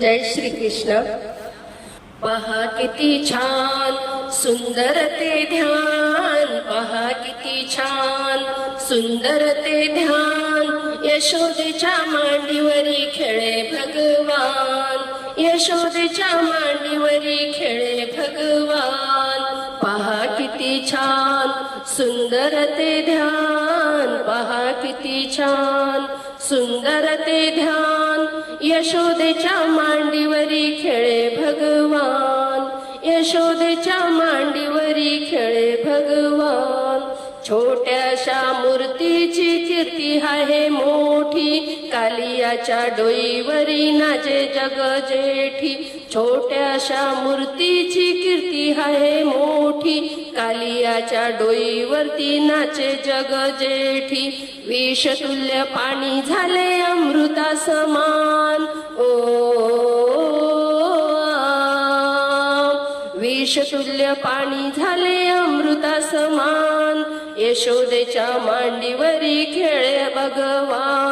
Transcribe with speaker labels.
Speaker 1: जय श्री कृष्ण पहा किती छान सुंदर ते ध्यान. पहा किती छान सुंदर ते ध्यान. यशोदेच्या मांडीवरी खेळे भगवान. यशोदेच्या मांडीवरी खेळे भगवान. पहा किती छान सुंदर ते ध्यान. पहा किती छान सुंदर ते ध्यान. यशोदेच्या मांडीवरी खेळे भगवान. यशोदेच्या मांडीवरी खेळे भगवान. छोट्याशा मूर्तीची कीर्ती आहे मोठी. कालियाच्या डोईवरी नाचे जग जेठी. छोट्याशा मूर्तीची कीर्ती आहे मोठी. कालियाच्या डोईवरती नाचे जग जेठी. विषतुल्य पाणी झाले अमृता समान. विषतुल्य पाणी झाले अमृता समान यशोदेच्या मांडीवरी खेळे भगवान.